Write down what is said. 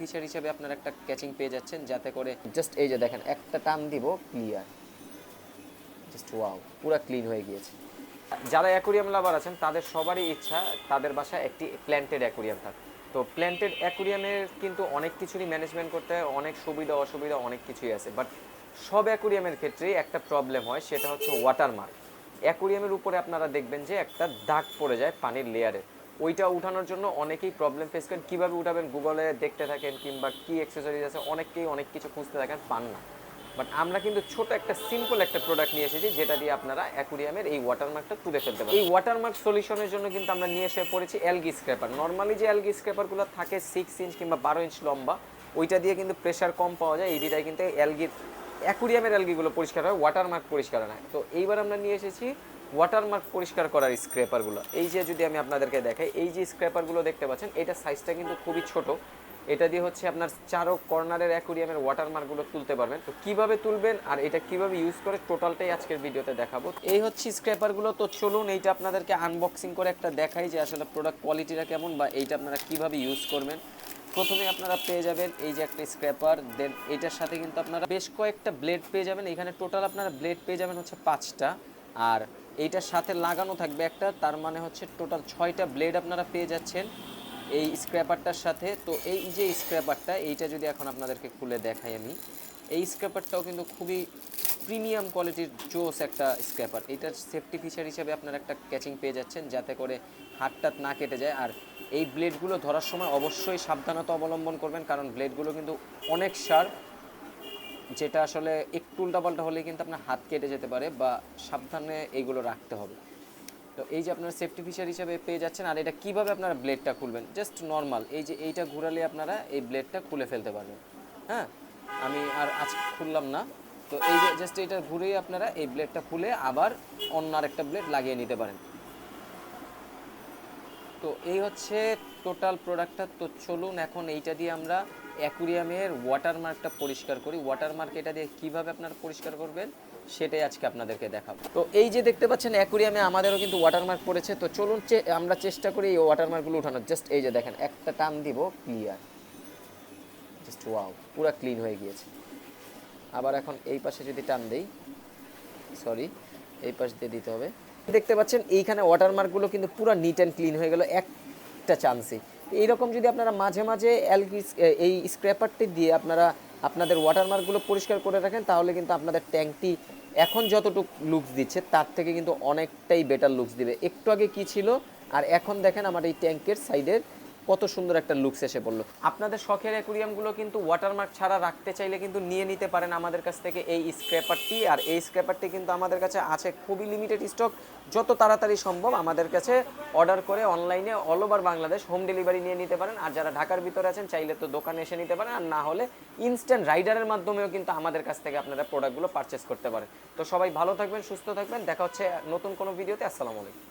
Feature হিসেবে আপনারা একটা ক্যাচিং পেয়ে যাচ্ছেন, যাতে করে জাস্ট এই যে দেখেন, একটা টান দিব ক্লিয়ার জাস্ট ওয়াও পুরো ক্লিন হয়ে গিয়েছে। যারা অ্যাকুরিয়াম লাভার আছেন, তাদের সবারই ইচ্ছা, তাদের বাসায় একটি প্ল্যান্টেড অ্যাকুরিয়াম থাক। তো প্ল্যান্টেড অ্যাকুরিয়ামের কিন্তু অনেক কিছুরই ম্যানেজমেন্ট করতে হয়, অনেক সুবিধা, অসুবিধা অনেক কিছুই আছে। বাট সব অ্যাকুরিয়ামের ক্ষেত্রেই একটা প্রবলেম হয়, সেটা হচ্ছে ওয়াটারমার্ক অ্যাকুরিয়ামের উপরে আপনারা দেখবেন যে একটা দাগ পড়ে যায় পানির লেয়ারে ওইটা উঠানোর জন্য অনেকেই প্রবলেম ফেস করেন। কীভাবে উঠাবেন? গুগলে দেখতে থাকেন কিংবা কি অ্যাক্সেসরিজ আছে? অনেকেই অনেক কিছু খুঁজতে থাকেন, পান না। বাট আমরা কিন্তু ছোট একটা সিম্পল একটা প্রোডাক্ট নিয়ে এসেছি, যেটা দিয়ে আপনারা অ্যাকুরিয়ামের এই ওয়াটারমার্কটা তুলে ফেলতে পারেন এই ওয়াটারমার্ক সলিউশনের জন্য কিন্তু আমরা নিয়ে এসে পড়েছি অ্যালগি স্ক্র্যাপার নর্মালি যে অ্যালগি স্ক্র্যাপারগুলো থাকে সিক্স ইঞ্চ কিংবা বারো ইঞ্চ লম্বা, ওইটা দিয়ে কিন্তু প্রেশার কম পাওয়া যায়। এই বিধায় কিন্তু অ্যালগির অ্যাকুরিয়ামের অ্যালগিগুলো পরিষ্কার হয় ওয়াটারমার্ক পরিষ্কার হয় তো এইবার আমরা নিয়ে এসেছি ওয়াটারমার্ক পরিষ্কার করার স্ক্র্যাপারগুলো এই যে যদি আমি আপনাদেরকে দেখাই, এই যে স্ক্র্যাপারগুলো দেখতে পাচ্ছেন, এটা সাইজটা কিন্তু খুবই ছোট। এটা দিয়ে হচ্ছে আপনার চারো কর্নারের অ্যাকুরিয়ামের ওয়াটারমার্কগুলো তুলতে পারবেন। তো কীভাবে তুলবেন আর এটা কীভাবে ইউজ করে টোটালটাই আজকের ভিডিওতে দেখাবো। এই হচ্ছে স্ক্র্যাপারগুলো তো চলুন এইটা আপনাদেরকে আনবক্সিং করে একটা দেখাই যে আসলে প্রোডাক্ট কোয়ালিটিটা কেমন বা এইটা আপনারা কীভাবে ইউজ করবেন। প্রথমে আপনারা পেয়ে যাবেন এই যে একটা স্ক্র্যাপার দেন এটার সাথে কিন্তু আপনারা বেশ কয়েকটা ব্লেড পেয়ে যাবেন। এখানে টোটাল আপনারা ব্লেড পেয়ে যাবেন হচ্ছে পাঁচটা। আর এইটার সাথে লাগানো থাকবে একটা, তার মানে হচ্ছে টোটাল ছয়টা ব্লেড আপনারা পেয়ে যাচ্ছেন এই স্ক্র্যাপারটার সাথে। তো এই যে স্ক্র্যাপারটা এইটা যদি এখন আপনাদেরকে খুলে দেখাই আমি, এই স্ক্র্যাপারটাও কিন্তু খুবই প্রিমিয়াম কোয়ালিটির জোস একটা স্ক্র্যাপার এটার সেফটি ফিচার হিসাবে আপনারা একটা ক্যাচিং পেয়ে যাচ্ছেন, যাতে করে হাতটাত না কেটে যায়। আর এই ব্লেডগুলো ধরার সময় অবশ্যই সাবধানতা অবলম্বন করবেন, কারণ ব্লেডগুলো কিন্তু অনেক শার্প যেটা আসলে একটু উল্টাপাল্টা হলে কিন্তু আপনার হাত কেটে যেতে পারে বা সাবধানে এইগুলো রাখতে হবে। তো এই যে আপনারা সেফটি ফিচার হিসেবে পেয়ে যাচ্ছেন, আর এটা কীভাবে আপনারা ব্লেডটা খুলবেন? জাস্ট নর্মাল এই যে এইটা ঘুরালে আপনারা এই ব্লেডটা খুলে ফেলতে পারবেন। হ্যাঁ? আমি আর আজ খুললাম না। তো এই যে জাস্ট এটা ঘুরেই আপনারা এই ব্লেডটা খুলে আবার অন্য আরেকটা ব্লেড লাগিয়ে নিতে পারেন। তো এই হচ্ছে টোটাল প্রোডাক্টটা তো চলুন এখন এইটা দিয়ে আমরা অ্যাকুরিয়ামের ওয়াটারমার্কটা পরিষ্কার করি। ওয়াটারমার্ক এটা দিয়ে কীভাবে আপনারা পরিষ্কার করবেন, সেটাই আজকে আপনাদেরকে দেখাবো। তো এই যে দেখতে পাচ্ছেন অ্যাকুরিয়ামে আমাদেরও কিন্তু ওয়াটারমার্ক পড়েছে। তো চলুন আমরা চেষ্টা করি এই ওয়াটারমার্কগুলো উঠানোর। জাস্ট এই যে দেখেন, একটা টান দিব ক্লিয়ার জাস্ট ওয়াও পুরো ক্লিন হয়ে গিয়েছে। আবার এখন এই পাশে যদি টান দেই সরি এই পাশ দিয়ে দিতে হবে। দেখতে পাচ্ছেন, এইখানে ওয়াটারমার্কগুলো কিন্তু পুরো নিট অ্যান্ড ক্লিন হয়ে গেল, একটা চান্সে এইরকম যদি আপনারা মাঝে মাঝে অ্যালগি এই স্ক্র্যাপারটি দিয়ে আপনারা আপনাদের ওয়াটারমার্কগুলো পরিষ্কার করে রাখেন, তাহলে কিন্তু আপনাদের ট্যাঙ্কটি এখন যতটুকু লুকস দিচ্ছে, তার থেকে কিন্তু অনেকটাই বেটার লুকস দিবে। একটু আগে কি ছিল? আর এখন দেখেন আমার এই ট্যাঙ্কের সাইডের কত সুন্দর একটা লুকস এসে পড়ল। আপনাদের শখের অ্যাকুরিয়ামগুলো কিন্তু ওয়াটারমার্ক ছাড়া রাখতে চাইলে কিন্তু নিয়ে নিতে পারেন আমাদের কাছ থেকে এই স্ক্র্যাপারটি আর এই স্ক্র্যাপারটি কিন্তু আমাদের কাছে আছে খুবই লিমিটেড স্টক যত তাড়াতাড়ি সম্ভব আমাদের কাছে অর্ডার করে অনলাইনে all over Bangladesh home delivery নিয়ে নিতে পারেন। আর যারা ঢাকার ভিতরে আছেন, চাইলে তো দোকানে এসে নিতে পারেন। আর না হলে ইনস্ট্যান্ট রাইডারের মাধ্যমেও কিন্তু আমাদের কাছ থেকে আপনারা প্রোডাক্টগুলো পারচেস করতে পারেন। তো সবাই ভালো থাকবেন, সুস্থ থাকবেন। দেখা হচ্ছে নতুন কোনো ভিডিওতে আসসালামু আলাইকুম।